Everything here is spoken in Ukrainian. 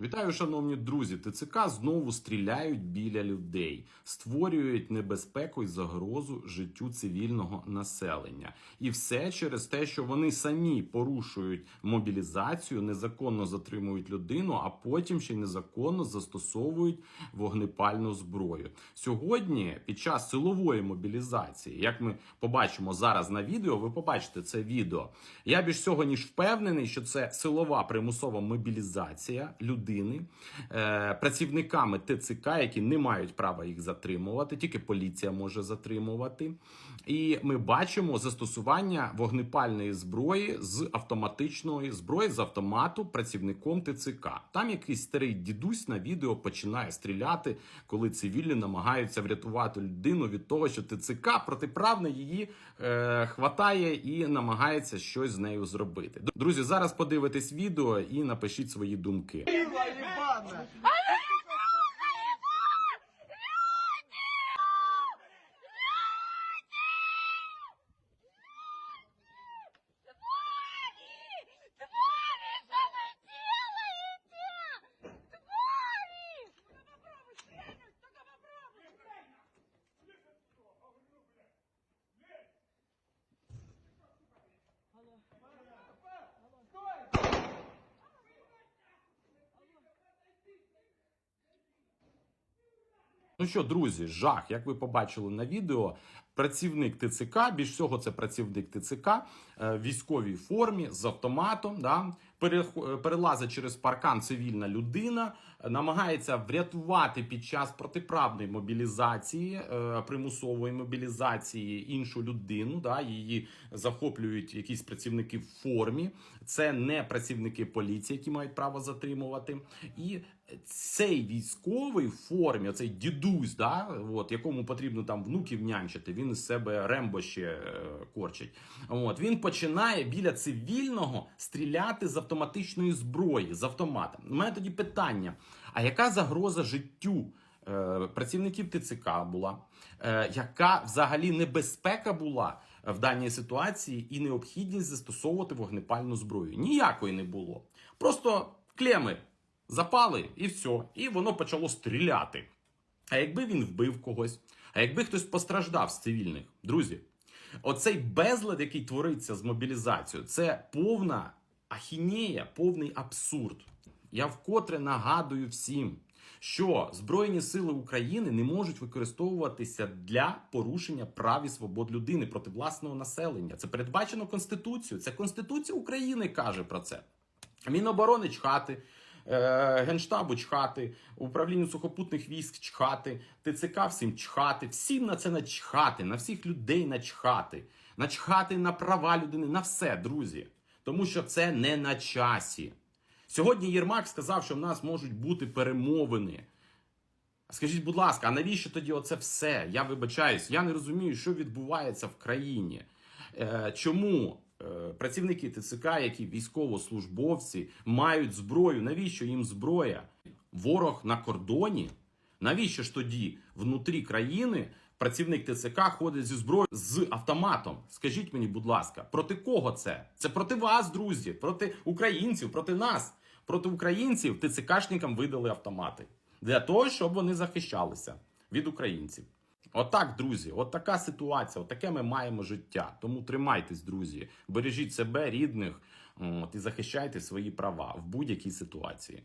Вітаю, шановні друзі. ТЦК знову стріляють біля людей, створюють небезпеку і загрозу життю цивільного населення. І все через те, що вони самі порушують мобілізацію, незаконно затримують людину, а потім ще й незаконно застосовують вогнепальну зброю. Сьогодні, під час силової мобілізації, як ми побачимо зараз на відео, ви побачите це відео. Я більш всього ніж впевнений, що це силова примусова мобілізація людини е, працівниками ТЦК, які не мають права їх затримувати, тільки поліція може затримувати. І ми бачимо застосування вогнепальної зброї з автоматичної зброї з автомату працівником ТЦК. Там якийсь старий дідусь на відео починає стріляти, коли цивільні намагаються врятувати людину від того, що ТЦК протиправно її е, хватає і намагається щось з нею зробити. Друзі, зараз подивитесь відео і напишіть свої думки. Пиво Ну що, друзі, жах, як ви побачили на відео, працівник ТЦК, більш всього, це працівник ТЦК е, в військовій формі з автоматом, да, е, перелазить через паркан цивільна людина, намагається врятувати під час протиправної мобілізації, е, примусової мобілізації іншу людину. Да, її захоплюють якісь працівники в формі. Це не працівники поліції, які мають право затримувати. І цей військовий в формі, цей дідусь, да, от, якому потрібно там внуків нянчити, він із себе рембо ще е, корчить. От, він починає біля цивільного стріляти з автоматичної зброї, з автомата. У мене тоді питання: а яка загроза життю? е, Працівників ТЦК була, Е, яка взагалі небезпека була в даній ситуації і необхідність застосовувати вогнепальну зброю? Ніякої не було. Просто клеми запали і все. І воно почало стріляти. А якби він вбив когось, а якби хтось постраждав з цивільних, друзі, оцей безлад, який твориться з мобілізацією, це повна ахінея, повний абсурд. Я вкотре нагадую всім, що Збройні сили України не можуть використовуватися для порушення прав і свобод людини проти власного населення. Це передбачено Конституцією. Це Конституція України каже про це. Міноборони чхати, Генштабу чхати, управлінню сухопутних військ чхати, ТЦК всім чхати, всім на це начхати, на всіх людей начхати, начхати на права людини, на все, друзі. Тому що це не на часі. Сьогодні Єрмак сказав, що в нас можуть бути перемовини. Скажіть, будь ласка, а навіщо тоді оце все? Я вибачаюсь, я не розумію, що відбувається в країні. Е, чому е, працівники ТЦК, які військовослужбовці, мають зброю? Навіщо їм зброя? Ворог на кордоні? Навіщо ж тоді внутрі країни працівник ТЦК ходить зі зброєю з автоматом? Скажіть мені, будь ласка, проти кого це? Це проти вас, друзі, проти українців, проти нас. Проти українців ТЦКшникам видали автомати для того, щоб вони захищалися від українців. Отак, друзі, от така ситуація, от таке ми маємо життя. Тому тримайтесь, друзі, бережіть себе, рідних от, і захищайте свої права в будь-якій ситуації.